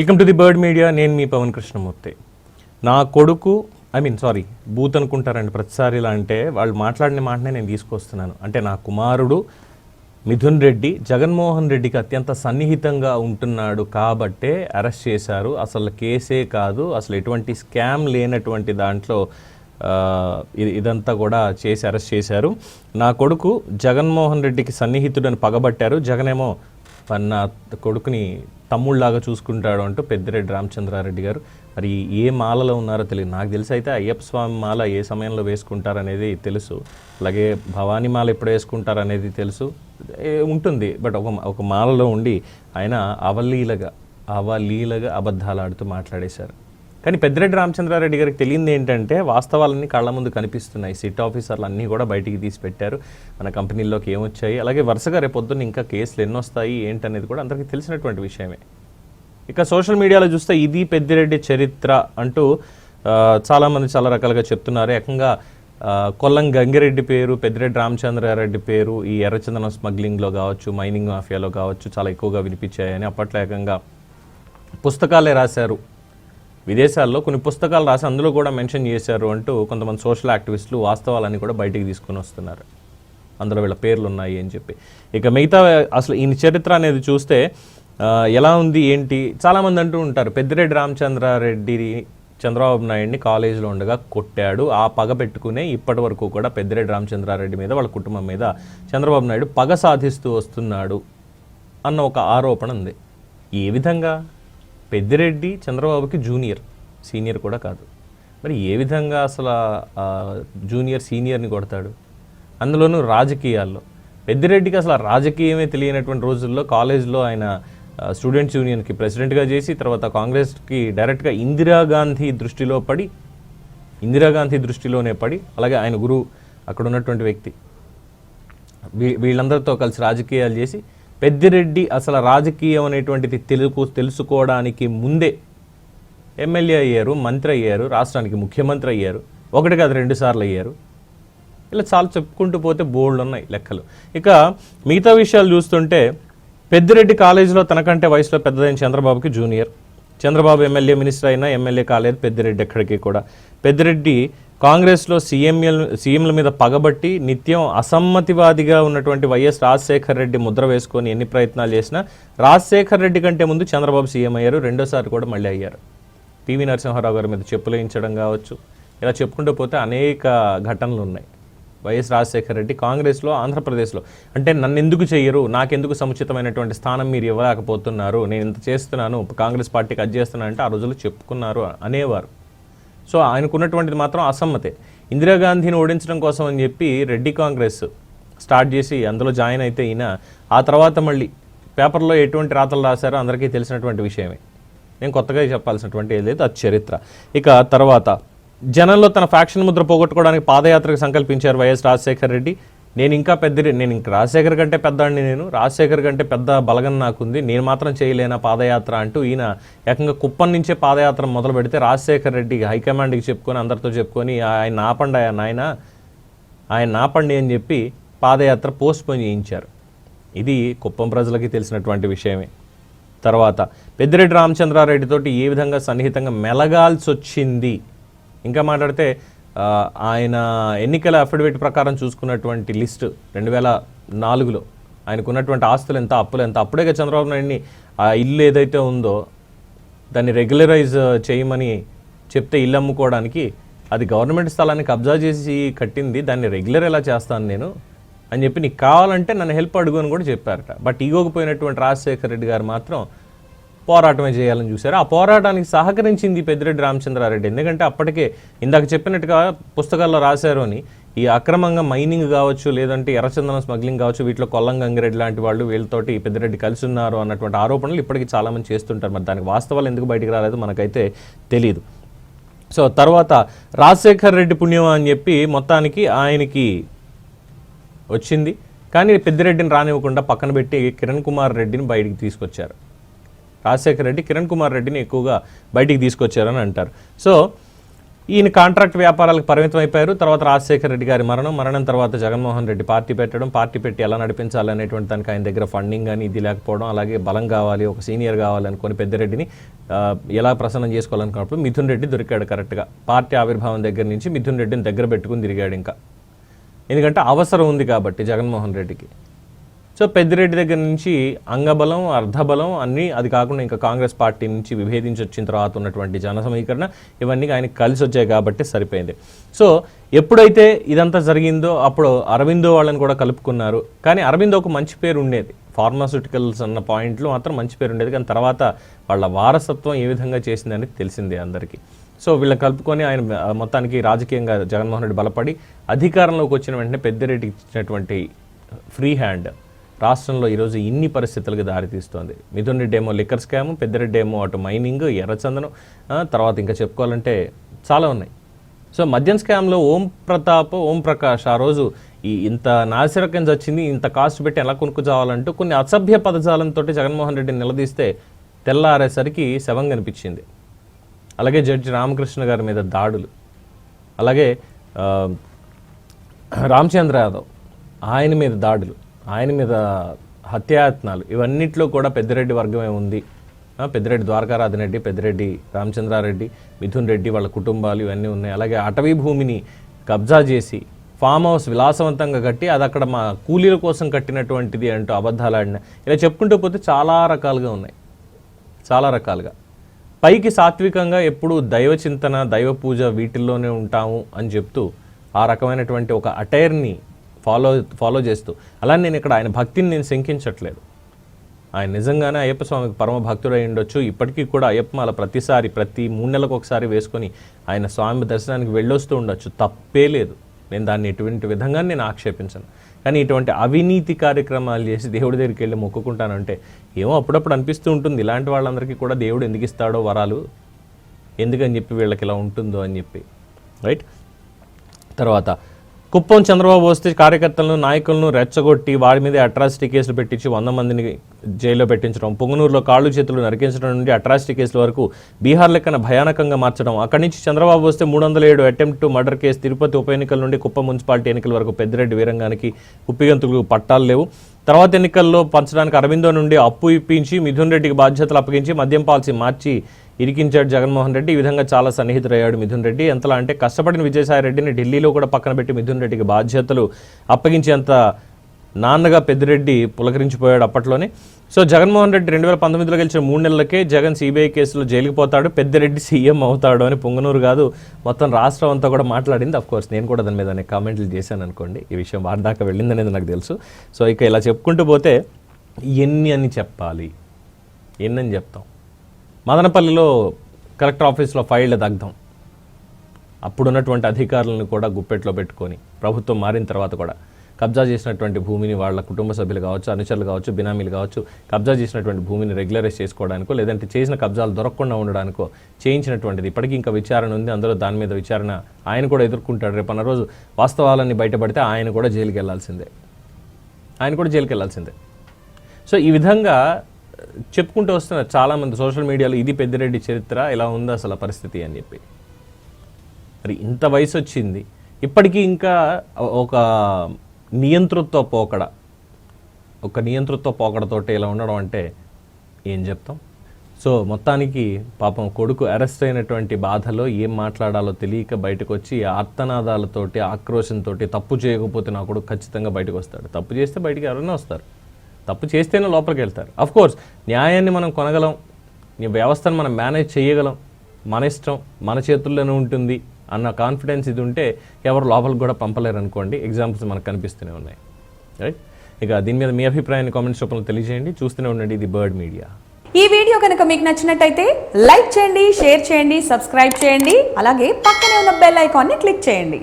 Welcome to the bird media. నేను మీ పవన్ కృష్ణమూర్తి. నా కొడుకు ఐ మీన్ సారీ బూత్ అనుకుంటారండి ప్రతిసారి ఇలా అంటే వాళ్ళు మాట్లాడిన మాటనే నేను తీసుకొస్తున్నాను. అంటే నా కుమారుడు మిథున్ రెడ్డి జగన్మోహన్ రెడ్డికి అత్యంత సన్నిహితంగా ఉంటున్నాడు కాబట్టే అరెస్ట్ చేశారు. అసలు కేసే కాదు అసలు ఎటువంటి స్కామ్ లేనటువంటి దాంట్లో ఇదంతా కూడా చేసి అరెస్ట్ చేశారు. నా కొడుకు జగన్మోహన్ రెడ్డికి సన్నిహితుడని పగబట్టారు. జగనేమో నా కొడుకుని తమ్ముళ్ళలాగా చూసుకుంటాడు అంటూ పెద్దిరెడ్డి రామచంద్రారెడ్డి గారు. మరి ఏ మాలలో ఉన్నారో తెలియదు. నాకు తెలిసి అయితే అయ్యప్ప స్వామి మాల ఏ సమయంలో వేసుకుంటారనేది తెలుసు. అలాగే భవానీ మాల ఎప్పుడు వేసుకుంటారనేది తెలుసు. ఉంటుంది. బట్ ఒక ఒక మాలలో ఉండి ఆయన అవలీలగా అవలీలగా అబద్ధాలు ఆడుతూ మాట్లాడేశారు. కానీ పెద్దిరెడ్డి రామచంద్రారెడ్డి గారికి తెలియంది ఏంటంటే వాస్తవాలన్నీ కళ్ళ ముందు కనిపిస్తున్నాయి. సిట్ ఆఫీసర్లు అన్నీ కూడా బయటికి తీసి పెట్టారు. మన కంపెనీల్లోకి ఏమొచ్చాయి? అలాగే వరుసగా రేపొద్దున ఇంకా కేసులు ఎన్నొస్తాయి? ఏంటనేది కూడా అందరికీ తెలిసినటువంటి విషయమే. ఇక సోషల్ మీడియాలో చూస్తే ఇది పెద్దిరెడ్డి చరిత్ర అంటూ చాలామంది చాలా రకాలుగా చెప్తున్నారు. ఏకంగా కొల్లం గంగిరెడ్డి పేరు పెద్దిరెడ్డి రామచంద్రారెడ్డి పేరు ఈ ఎర్రచందనం స్మగ్లింగ్లో కావచ్చు మైనింగ్ మాఫియాలో కావచ్చు చాలా ఎక్కువగా వినిపించాయని అప్పట్లో ఏకంగా పుస్తకాలే రాశారు. విదేశాల్లో కొన్ని పుస్తకాలు రాసి అందులో కూడా మెన్షన్ చేశారు అంటూ కొంతమంది సోషల్ యాక్టివిస్టులు వాస్తవాలన్నీ కూడా బయటికి తీసుకొని వస్తున్నారు. అందులో వీళ్ళ పేర్లు ఉన్నాయి అని చెప్పి. ఇక మిగతా అసలు ఈయన చరిత్ర అనేది చూస్తే ఎలా ఉంది ఏంటి? చాలామంది అంటూ ఉంటారు పెద్దిరెడ్డి రామచంద్రారెడ్డి చంద్రబాబు నాయుడిని కాలేజీలో ఉండగా కొట్టాడు ఆ పగ పెట్టుకునే ఇప్పటి వరకు కూడా పెద్దిరెడ్డి రామచంద్రారెడ్డి మీద వాళ్ళ కుటుంబం మీద చంద్రబాబు నాయుడు పగ సాధిస్తూ వస్తున్నాడు అన్న ఒక ఆరోపణ ఉంది. ఏ విధంగా? పెద్దిరెడ్డి చంద్రబాబుకి జూనియర్ సీనియర్ కూడా కాదు. మరి ఏ విధంగా అసలు జూనియర్ సీనియర్ని కొడతాడు? అందులోనూ రాజకీయాల్లో. పెద్దిరెడ్డికి అసలు రాజకీయమే తెలియనటువంటి రోజుల్లో కాలేజ్లో ఆయన స్టూడెంట్స్ యూనియన్కి ప్రెసిడెంట్గా చేసి తర్వాత కాంగ్రెస్కి డైరెక్ట్గా ఇందిరాగాంధీ దృష్టిలో పడి ఇందిరాగాంధీ దృష్టిలోనే పడి అలాగే ఆయన గురువు అక్కడ ఉన్నటువంటి వ్యక్తి. వీ- వీళ్ళందరితో కలిసి రాజకీయాలు చేసి పెద్దిరెడ్డి అసలు రాజకీయం అనేటువంటిది తెలుపు తెలుసుకోవడానికి ముందే ఎమ్మెల్యే అయ్యారు మంత్రి అయ్యారు రాష్ట్రానికి ముఖ్యమంత్రి అయ్యారు ఒకటి కాదు రెండు సార్లు అయ్యారు. ఇలా చాలా చెప్పుకుంటూ పోతే బోల్డ్ ఉన్నాయి లెక్కలు. ఇక మిగతా విషయాలు చూస్తుంటే పెద్దిరెడ్డి కాలేజీలో తనకంటే వయసులో పెద్దదైన చంద్రబాబుకి జూనియర్. చంద్రబాబు ఎమ్మెల్యే మినిస్టర్ అయినా ఎమ్మెల్యే కాలేదు పెద్దిరెడ్డి ఎక్కడికి కూడా. పెద్దిరెడ్డి కాంగ్రెస్లో సీఎంఎల్ సీఎంల మీద పగబట్టి నిత్యం అసమ్మతివాదిగా ఉన్నటువంటి వైఎస్ రాజశేఖర్ రెడ్డి ముద్ర వేసుకొని ఎన్ని ప్రయత్నాలు చేసినా రాజశేఖర్ రెడ్డి కంటే ముందు చంద్రబాబు సీఎం అయ్యారు రెండోసారి కూడా మళ్ళీ అయ్యారు. పివి నరసింహారావు గారి మీద చెప్పులు వేయించడం కావచ్చు ఇలా చెప్పుకుంటూ పోతే అనేక ఘటనలు ఉన్నాయి. వైఎస్ రాజశేఖర రెడ్డి కాంగ్రెస్లో ఆంధ్రప్రదేశ్లో. అంటే నన్ను ఎందుకు చెయ్యరు నాకెందుకు సముచితమైనటువంటి స్థానం మీరు ఇవ్వలేకపోతున్నారు నేను ఇంత చేస్తున్నాను కాంగ్రెస్ పార్టీకి అది చేస్తున్నాను అంటే ఆ రోజుల్లో చెప్పుకున్నారు అనేవారు. సో ఆయనకున్నటువంటిది మాత్రం అసమ్మతే. ఇందిరాగాంధీని ఓడించడం కోసం అని చెప్పి రెడ్డి కాంగ్రెస్ స్టార్ట్ చేసి అందులో జాయిన్ అయితే ఈయన ఆ తర్వాత మళ్ళీ పేపర్లో ఎటువంటి రాతలు రాశారో అందరికీ తెలిసినటువంటి విషయమే. నేను కొత్తగా చెప్పాల్సినటువంటి ఏదైతే అది చరిత్ర. ఇక తర్వాత జనంలో తన ఫ్యాక్షన్ ముద్ర పోగొట్టుకోవడానికి పాదయాత్రకు సంకల్పించారు వైఎస్ రాజశేఖర్ రెడ్డి. నేను ఇంకా పెద్ద నేను ఇంక రాజశేఖర్ కంటే పెద్దాడిని నేను. రాజశేఖర్ కంటే పెద్ద బలగం నాకుంది. నేను మాత్రం చేయలేనా పాదయాత్ర అంటూ ఈయన ఏకంగా కుప్పం నుంచే పాదయాత్ర మొదలు పెడితే రాజశేఖర్ రెడ్డి హైకమాండ్కి చెప్పుకొని అందరితో చెప్పుకొని ఆయన ఆపండి ఆయన నాయన ఆయన ఆపండి అని చెప్పి పాదయాత్ర పోస్ట్పోన్ చేయించారు. ఇది కుప్పం ప్రజలకి తెలిసినటువంటి విషయమే. తర్వాత పెద్దిరెడ్డి రామచంద్రారెడ్డితోటి ఏ విధంగా సన్నిహితంగా మెలగాల్సి వచ్చింది ఇంకా మాట్లాడితే ఆయన ఎన్నికల అఫిడవిట్ ప్రకారం చూసుకున్నటువంటి లిస్ట్ రెండు వేల నాలుగులో ఆయనకున్నటువంటి ఆస్తులు ఎంత అప్పులు ఎంత అప్పుడే చంద్రబాబు నాయుడిని ఆ ఇల్లు ఏదైతే ఉందో దాన్ని రెగ్యులరైజ్ చేయమని చెప్తే ఇల్లు అమ్ముకోవడానికి అది గవర్నమెంట్ స్థలాన్ని కబ్జా చేసి కట్టింది దాన్ని రెగ్యులర్ ఎలా చేస్తాను నేను అని చెప్పి నీకు కావాలంటే నన్ను హెల్ప్ అడుగు అని కూడా చెప్పారట. బట్ ఈగోకపోయినటువంటి రాజశేఖర రెడ్డి గారు మాత్రం పోరాటమే చేయాలని చూశారు. ఆ పోరాటానికి సహకరించింది పెద్దిరెడ్డి రామచంద్రారెడ్డి. ఎందుకంటే అప్పటికే ఇందాక చెప్పినట్టుగా పుస్తకాల్లో రాశారు అని ఈ అక్రమంగా మైనింగ్ కావచ్చు లేదంటే ఎర్రచందనం స్మగ్లింగ్ కావచ్చు వీటిలో కొల్లం గంగిరెడ్డి లాంటి వాళ్ళు వీళ్ళతోటి పెద్దిరెడ్డి కలిసి ఉన్నారు అన్నటువంటి ఆరోపణలు ఇప్పటికీ చాలామంది చేస్తుంటారు. మరి దానికి వాస్తవాలు ఎందుకు బయటికి రాలేదు మనకైతే తెలియదు సో తర్వాత రాజశేఖర్ రెడ్డి పుణ్యం అని చెప్పి మొత్తానికి ఆయనకి వచ్చింది. కానీ పెద్దిరెడ్డిని రానివ్వకుండా పక్కన పెట్టి కిరణ్ కుమార్ రెడ్డిని బయటికి తీసుకొచ్చారు. రాజశేఖర్ రెడ్డి కిరణ్ కుమార్ రెడ్డిని ఎక్కువగా బయటికి తీసుకొచ్చారని అంటారు. సో ఈయన కాంట్రాక్ట్ వ్యాపారాలకు పరిమితం అయిపోయారు తర్వాత రాజశేఖర రెడ్డి గారి మరణం మరణం తర్వాత జగన్మోహన్ రెడ్డి పార్టీ పెట్టడం పార్టీ పెట్టి ఎలా నడిపించాలి అనేటువంటి దానికి ఆయన దగ్గర ఫండింగ్ కానీ ఇది లేకపోవడం అలాగే బలం కావాలి ఒక సీనియర్ కావాలి అనుకుని పెద్దిరెడ్డిని ఎలా ప్రసన్నం చేసుకోవాలనుకున్నప్పుడు మిథున్ రెడ్డి దొరికాడు కరెక్ట్గా పార్టీ ఆవిర్భావం దగ్గర నుంచి మిథున్ రెడ్డిని దగ్గర పెట్టుకుని తిరిగాడు ఇంకా. ఎందుకంటే అవసరం ఉంది కాబట్టి జగన్మోహన్ రెడ్డికి. సో పెద్దిరెడ్డి దగ్గర నుంచి అంగబలం అర్ధబలం అన్నీ అది కాకుండా ఇంకా కాంగ్రెస్ పార్టీ నుంచి విభేదించి వచ్చిన తర్వాత ఉన్నటువంటి జన సమీకరణ ఇవన్నీ ఆయనకి కలిసి వచ్చాయి కాబట్టి సరిపోయింది. సో ఎప్పుడైతే ఇదంతా జరిగిందో అప్పుడు అరవిందో వాళ్ళని కూడా కలుపుకున్నారు. కానీ అరవిందో ఒక మంచి పేరు ఉండేది. ఫార్మాస్యూటికల్స్ అన్న పాయింట్లో మాత్రం మంచి పేరు ఉండేది. కానీ తర్వాత వాళ్ళ వారసత్వం ఏ విధంగా చేసిందని తెలిసిందే అందరికీ. సో వీళ్ళని కలుపుకొని ఆయన మొత్తానికి రాజకీయంగా జగన్మోహన్ రెడ్డి బలపడి అధికారంలోకి వచ్చిన వెంటనే పెద్దిరెడ్డికి ఇచ్చినటువంటి ఫ్రీ హ్యాండ్ రాష్ట్రంలో ఈరోజు ఇన్ని పరిస్థితులకు దారితీస్తోంది. మిథున్ రెడ్డి ఏమో లిక్కర్ స్కామ్ పెద్దరెడ్డి ఏమో అటు మైనింగ్ ఎర్రచందనం తర్వాత ఇంకా చెప్పుకోవాలంటే చాలా ఉన్నాయి. సో మద్యం స్కామ్లో ఓం ప్రతాప్ ఓం ప్రకాష్ ఆ రోజు ఈ ఇంత నాసిరకం వచ్చింది ఇంత కాస్ట్ పెట్టి ఎలా కొనుక్కు చావాలంటూ కొన్ని అసభ్య పదజాలంతో జగన్మోహన్ రెడ్డిని నిలదీస్తే తెల్లారేసరికి శవం కనిపించింది. అలాగే జడ్జి రామకృష్ణ గారి మీద దాడులు. అలాగే రామచంద్ర యాదవ్ ఆయన మీద దాడులు. ఆయన మీద హత్యాయత్నాలు. ఇవన్నిట్లో కూడా పెద్దిరెడ్డి వర్గమే ఉంది. పెద్దిరెడ్డి ద్వారకారాధన రెడ్డి పెద్దిరెడ్డి రామచంద్రారెడ్డి మిథున్ రెడ్డి వాళ్ళ కుటుంబాలు ఇవన్నీ ఉన్నాయి. అలాగే అటవీ భూమిని కబ్జా చేసి ఫామ్ హౌస్ విలాసవంతంగా కట్టి అది అక్కడ మా కూలీల కోసం కట్టినటువంటిది అంటూ అబద్ధాలు ఆడిన ఇలా చెప్పుకుంటూ పోతే చాలా రకాలుగా ఉన్నాయి. చాలా రకాలుగా. పైకి సాత్వికంగా ఎప్పుడు దైవ చింతన దైవ పూజ వీటిల్లోనే ఉంటాము అని చెప్తూ ఆ రకమైనటువంటి ఒక అటైర్ని ఫాలో ఫాలో చేస్తూ. అలా నేను ఇక్కడ ఆయన భక్తిని నేను శంకించట్లేదు. ఆయన నిజంగానే అయ్యప్ప స్వామికి పరమ భక్తుడై ఉండొచ్చు. ఇప్పటికీ కూడా అయ్యప్పమాల ప్రతిసారి ప్రతి మూడు నెలలకు ఒకసారి వేసుకొని ఆయన స్వామి దర్శనానికి వెళ్ళొస్తూ ఉండొచ్చు. తప్పే లేదు. నేను దాన్ని ఎటువంటి విధంగా నేను ఆక్షేపించను. కానీ ఇటువంటి అవినీతి కార్యక్రమాలు చేసి దేవుడి దగ్గరికి వెళ్ళి మొక్కుకుంటానంటే ఏమో అప్పుడప్పుడు అనిపిస్తూ ఉంటుంది. ఇలాంటి వాళ్ళందరికీ కూడా దేవుడు ఎందుకు ఇస్తాడో వరాలు? ఎందుకని చెప్పి వీళ్ళకి ఇలా ఉంటుందో అని చెప్పి. రైట్? తర్వాత కుప్పం చంద్రబాబు వస్తే కార్యకర్తలను నాయకులను రెచ్చగొట్టి వారి మీద అట్రాసిటీ కేసులు పెట్టించి వంద మందిని జైల్లో పెట్టించడం పొంగునూరులో కాళ్ళు చేతులు నరికించడం నుండి అట్రాసిటీ కేసుల వరకు బీహార్ లెక్కన భయానకంగా మార్చడం. అక్కడి నుంచి చంద్రబాబు వస్తే మూడు వందల ఏడు అటెంప్ట్ మర్డర్ కేసు తిరుపతి ఉప ఎన్నికల నుండి కుప్పం మున్సిపాలిటీ ఎన్నికల వరకు పెద్దిరెడ్డి వీరంగానికి కుప్పిగంతులకు పట్టాలు లేవు. తర్వాత ఎన్నికల్లో పంచడానికి అరవిందో నుండి అప్పు ఇప్పించి మిథున్ రెడ్డికి బాధ్యతలు అప్పగించి మద్యం పాలసీ మార్చి ఇరికించాడు జగన్మోహన్ రెడ్డి. ఈ విధంగా చాలా సన్నిహితుడయ్యాడు మిథున్ రెడ్డి. ఎంతలా అంటే కష్టపడిన విజయసాయి రెడ్డిని ఢిల్లీలో కూడా పక్కన పెట్టి మిథున్ రెడ్డికి బాధ్యతలు అప్పగించేంత నాన్నగా పెద్దిరెడ్డి పులకరించిపోయాడు అప్పట్లోనే. సో జగన్మోహన్ రెడ్డి రెండు వేల పంతొమ్మిదిలో గెలిచిన మూడు నెలలకే జగన్ సిబిఐ కేసులో జైలుకి పోతాడు. పెద్దిరెడ్డి సీఎం అవుతాడు అని పొంగనూరు కాదు మొత్తం రాష్ట్రం అంతా కూడా మాట్లాడింది. అఫ్ కోర్స్ నేను కూడా దాని మీద అనేక కామెంట్లు చేశాను అనుకోండి. ఈ విషయం వారి దాకా వెళ్ళిందనేది నాకు తెలుసు. సో ఇక ఇలా చెప్పుకుంటూ పోతే ఎన్ని అని చెప్పాలి? ఎన్నని చెప్తాం? మదనపల్లిలో కలెక్టర్ ఆఫీస్లో ఫైళ్ళ దగ్ధం అప్పుడున్నటువంటి అధికారులను కూడా గుప్పెట్లో పెట్టుకొని ప్రభుత్వం మారిన తర్వాత కూడా కబ్జా చేసినటువంటి భూమిని వాళ్ళ కుటుంబ సభ్యులు కావచ్చు అనుచరులు కావచ్చు బినామీలు కావచ్చు కబ్జా చేసినటువంటి భూమిని రెగ్యులరైజ్ చేసుకోవడానికో లేదంటే చేసిన కబ్జాలు దొరకకుండా ఉండడానికో చేయించినటువంటిది. ఇప్పటికీ ఇంకా విచారణ ఉంది. అందులో దాని మీద విచారణ ఆయన కూడా ఎదుర్కొంటాడు. రేపు రోజు వాస్తవాలన్నీ బయటపడితే ఆయన కూడా జైలుకి వెళ్ళాల్సిందే ఆయన కూడా జైలుకి వెళ్ళాల్సిందే సో ఈ విధంగా చెప్పుకుంటూ వస్తున్నారు చాలామంది. సోషల్ మీడియాలో ఇది పెద్దిరెడ్డి చరిత్ర ఇలా ఉంది అసలు పరిస్థితి అని చెప్పి. మరి ఇంత వయసు వచ్చింది. ఇప్పటికీ ఇంకా ఒక నియంతృత్వ పోకడ ఒక నియంతృత్వ పోకడతోటి ఇలా ఉండడం అంటే ఏం చెప్తాం? సో మొత్తానికి పాపం కొడుకు అరెస్ట్ అయినటువంటి బాధలో ఏం మాట్లాడాలో తెలియక బయటకు వచ్చి ఆర్తనాదాలతోటి ఆక్రోశంతో తప్పు చేయకపోతే నా కొడుకు ఖచ్చితంగా బయటకు వస్తాడు తప్పు చేస్తే బయటికి ఎవరైనా వస్తారు. తప్పు చేస్తేనే లోపలికి వెళ్తారు. అఫ్ కోర్స్ న్యాయాన్ని మనం కొనగలం ఈ వ్యవస్థను మనం మేనేజ్ చేయగలం మన ఇష్టం మన చేతుల్లోనే ఉంటుంది అన్న కాన్ఫిడెన్స్ ఇది ఉంటే ఎవరు లోపలికి కూడా పంపలేరు అనుకోండి. ఎగ్జాంపుల్స్ మనకు కనిపిస్తూనే ఉన్నాయి. రైట్ ఇక దీని మీద మీ అభిప్రాయాన్ని కామెంట్స్ రూపంలో తెలియజేయండి. చూస్తూనే ఉండండి ఇది బర్డ్ మీడియా ఈ వీడియో కనుక మీకు నచ్చినట్టయితే లైక్ చేయండి షేర్ చేయండి సబ్స్క్రైబ్ చేయండి. అలాగే పక్కనే ఉన్న బెల్ ఐకాన్ని క్లిక్ చేయండి.